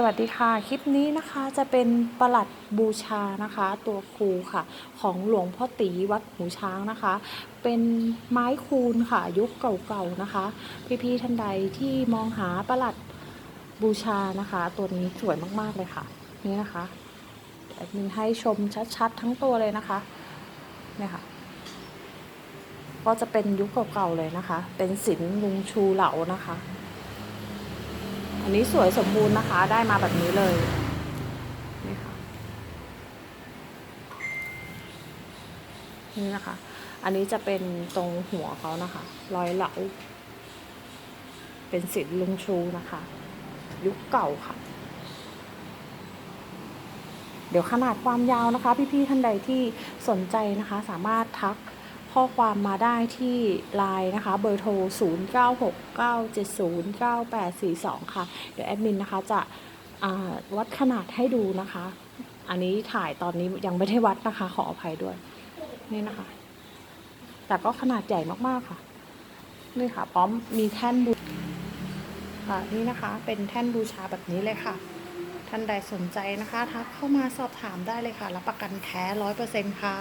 สวัสดีค่ะ คลิปนี้นะคะจะเป็นประหลัดบูชานะคะ ตัวครูค่ะ ของหลวงพ่อตีวัดหูช้างนะคะ เป็นไม้คูนค่ะยุคเก่าๆนะคะ พี่ๆท่านใดที่มองหาประหลัดบูชานะคะ ตัวนี้สวยมากๆเลยค่ะ นี่นะคะแอดมินให้ชมชัดๆทั้งตัวเลยนะคะเนี่ยค่ะ ก็จะเป็นยุคเก่าๆเลยนะคะ เป็นศิลป์ลุงชูเหลานะคะ อันนี้สวยสมบูรณ์นะคะ ได้มาแบบนี้เลยนี่ค่ะนี่นะคะ อันนี้จะเป็นตรงหัวเขานะคะ รอยเหลา เป็นศิลป์ลุงชูนะคะ ยุคเก่าค่ะ เดี๋ยวขนาดความยาวนะคะ พี่ๆท่านใดที่สนใจนะคะ สามารถทัก ข้อความมาได้ที่ไลน์นะคะ เบอร์โทร 0969709842 ค่ะ เดี๋ยวแอดมินนะคะจะวัดขนาดให้ดูนะคะ อันนี้ถ่ายตอนนี้ยังไม่ได้วัดนะคะ ขออภัยด้วย นี่นะคะ แต่ก็ขนาดใหญ่มากๆค่ะ นี่ค่ะพร้อมมีแท่นบูค่ะ นี่นะคะ เป็นแท่นบูชาแบบนี้เลยค่ะ ท่านใดสนใจนะคะ ทักเข้ามาสอบถามได้เลยค่ะ รับประกันแท้ร้อยเปอร์เซ็นต์ค่ะ